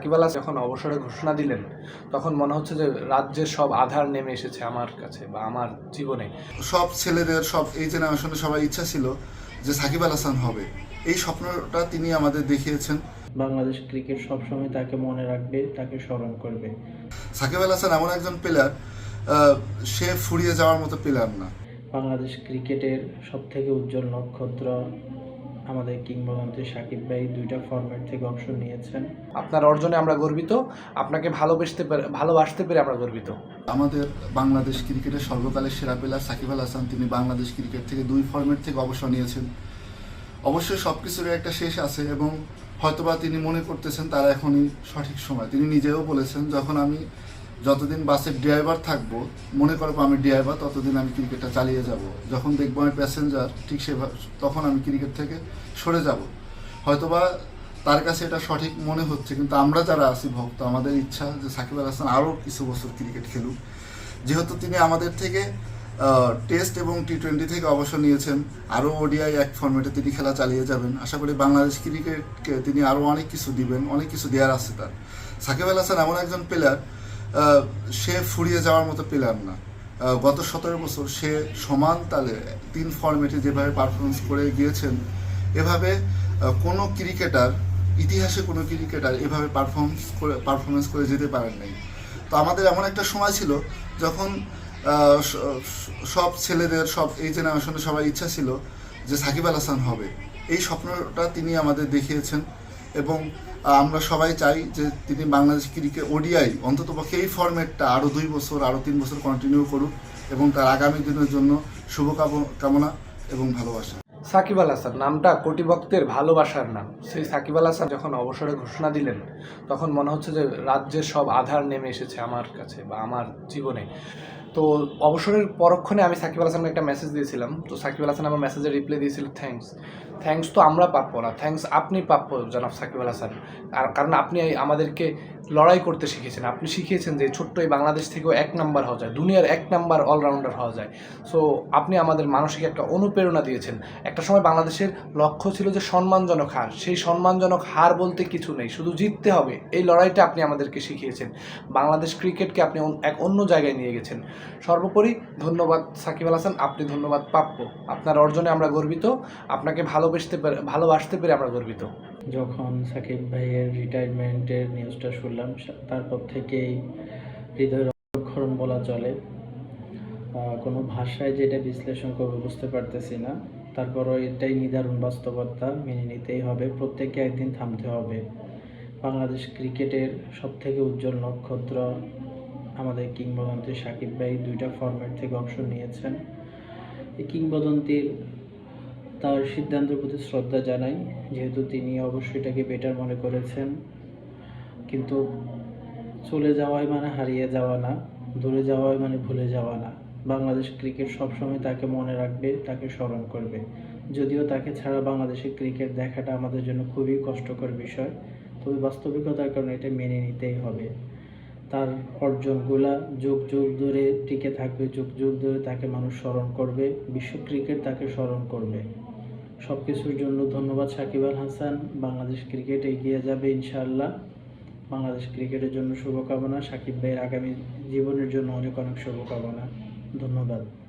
সাকিব আল যখন অবসরে ঘোষণা দিলেন তখন মনে হচ্ছে যে রাজ্যের সব আধার নেমে এসেছে আমার কাছে বা আমার জীবনে। সব ছেলেদের সব এই জেনারেশনে সবাই ইচ্ছা ছিল যে সাকিব আল হাসান হবে। এই স্বপ্নটা তিনি আমাদের দেখিয়েছেন। বাংলাদেশ ক্রিকেট সবসময় তাকে মনে রাখবে তাকে স্মরণ করবে। সাকিব আল হাসান এমন একজন প্লেয়ার সে ফুরিয়ে যাওয়ার মতো প্লেয়ার না। বাংলাদেশ ক্রিকেটের সব থেকে উজ্জ্বল নক্ষত্র আমাদের কিংবদন্তি সাকিব ভাই দুইটা ফরম্যাট থেকে অংশ নিয়েছেন। আপনার অর্জনে আমরা গর্বিত আপনাকে ভালোবাসতে পেরে ভালোবাসতে পেরে আমরা গর্বিত। আমাদের বাংলাদেশ ক্রিকেটের সর্বকালের সেরা প্লেয়ার সাকিব আল হাসান তিনি বাংলাদেশ ক্রিকেট থেকে দুই ফরম্যাট থেকে অবসর নিয়েছেন। অবশ্যই সব কিছুরই একটা শেষ আছে এবং হয়তোবা তিনি মনে করতেছেন তার এখনই সঠিক সময়। তিনি নিজেও বলেছেন যখন আমি যতদিন বাসের ড্রাইভার থাকব, মনে করব আমি ড্রাইভার ততদিন আমি ক্রিকেটটা চালিয়ে যাব। যখন দেখব আমি প্যাসেঞ্জার ঠিক সেভাবে তখন আমি ক্রিকেট থেকে সরে যাব। হয়তোবা তার কাছে এটা সঠিক মনে হচ্ছে, কিন্তু আমরা যারা আছি ভক্ত, আমাদের ইচ্ছা যে সাকিব আল হাসান আরও কিছু বছর ক্রিকেট খেলুক। যেহেতু তিনি আমাদের থেকে টেস্ট এবং টি টোয়েন্টি থেকে অবসর নিয়েছেন, আরও ওডিআই এক ফর্মেটে তিনি খেলা চালিয়ে যাবেন। আশা করি বাংলাদেশ ক্রিকেটকে তিনি আরও অনেক কিছু দিবেন, অনেক কিছু দেওয়ার আছে তার। সাকিব আল হাসান এমন একজন প্লেয়ার সে ফুরিয়ে যাওয়ার মতো প্লেয়ার না। গত সতেরো বছর সে সমান তালে তিন ফর্মেটে যেভাবে পারফরমেন্স করে গিয়েছেন, এভাবে কোনো ক্রিকেটার ইতিহাসে কোনো ক্রিকেটার এভাবে পারফরমেন্স করে পারফরমেন্স করে যেতে পারেন নাই। তো আমাদের এমন একটা সময় ছিল যখন সব ছেলেদের, সব এই জেনারেশনে সবার ইচ্ছা ছিল যে সাকিব আল হাসান হবে। এই স্বপ্নটা তিনি আমাদের দেখিয়েছেন। এবং আমরা সবাই চাই যে তিনি বাংলাদেশ ক্রিকেট ওডিআই অন্ততপক্ষে এই ফরম্যাটটা আরও দুই বছর আরও তিন বছর কন্টিনিউ করুক এবং তার আগামী দিনের জন্য শুভকাম- কামনা এবং ভালোবাসা। সাকিব আল হাসান, নামটা কোটি ভক্তের ভালোবাসার নাম। সেই সাকিব আল হাসান যখন অবসরে ঘোষণা দিলেন, তখন মনে হচ্ছে যে রাজ্যের সব আধার নেমে এসেছে আমার কাছে বা আমার জীবনে। তো অবসরের পরক্ষণে আমি সাকিব আল হাসানকে একটা মেসেজ দিয়েছিলাম। তো সাকিব আল হাসান আমার মেসেজে রিপ্লাই দিয়েছিল থ্যাঙ্কস থ্যাঙ্কস তো আমরা প্রাপ্য না থ্যাঙ্কস আপনি প্রাপ্য জনাব সাকিব আল হাসান। আর কারণ আপনি আমাদেরকে লড়াই করতে শিখিয়েছেন। আপনি শিখিয়েছেন যে ছোট্ট এই বাংলাদেশ থেকেও এক নাম্বার হওয়া যায়, দুনিয়ার এক নাম্বার অলরাউন্ডার হওয়া যায়। সো আপনি আমাদের মানসিক একটা অনুপ্রেরণা দিয়েছেন। একটা সময় বাংলাদেশের লক্ষ্য ছিল যে সম্মানজনক হার। সেই সম্মানজনক হার বলতে কিছু নেই, শুধু জিততে হবে। এই লড়াইটা আপনি আমাদেরকে শিখিয়েছেন। বাংলাদেশ ক্রিকেটকে আপনি এক অন্য জায়গায় নিয়ে গেছেন। সর্বোপরি ধন্যবাদ সাকিব আল হাসান, আপনি ধন্যবাদ প্রাপ্য আপনার অর্জনে আমরা গর্বিত। আপনাকে ভালোবাসতে পেরে ভালোবাসতে পেরে আমরা গর্বিত। যখন সাকিব ভাইয়ের রিটায়ারমেন্টের নিউজটা শুনলাম তারপর থেকেই হৃদয় রক্ষরণ বলা চলে। কোনো ভাষায় যেটা বিশ্লেষণ করব বুঝতে পারতেছি না। তারপরও এটাই নিদারুণ বাস্তবতা মেনে নিতেই হবে। প্রত্যেককে একদিন থামতে হবে। বাংলাদেশ ক্রিকেটের সব থেকে উজ্জ্বল নক্ষত্র আমাদের কিংবদন্তি সাকিব ভাই দুইটা ফরম্যাট থেকে অংশ নিয়েছেন। এই কিংবদন্তির তার সিদ্ধান্তের প্রতি শ্রদ্ধা জানাই, যেহেতু তিনি অবশ্যই এটাকে বেটার মনে করেছেন। কিন্তু চলে যাওয়াই মানে হারিয়ে যাওয়া না, দূরে যাওয়াই মানে ভুলে যাওয়া না। বাংলাদেশ ক্রিকেট সবসময় তাকে মনে রাখবে, তাকে স্মরণ করবে। যদিও তাকে ছাড়া বাংলাদেশে ক্রিকেট দেখাটা আমাদের জন্য খুবই কষ্টকর বিষয়, তবে বাস্তবিকতার কারণে এটা মেনে নিতেই হবে। তার অর্জনগুলা যুগ যুগ ধরে টিকে থাকবে, যুগ যুগ ধরে তাকে মানুষ স্মরণ করবে, বিশ্ব ক্রিকেট তাকে স্মরণ করবে। সব কিছুর জন্য ধন্যবাদ সাকিব আল হাসান। বাংলাদেশ ক্রিকেট এগিয়ে যাবে ইনশাআল্লাহ। বাংলাদেশ ক্রিকেটের জন্য শুভকামনা। সাকিব ভাইয়ের আগামী জীবনের জন্য অনেক অনেক শুভকামনা। ধন্যবাদ।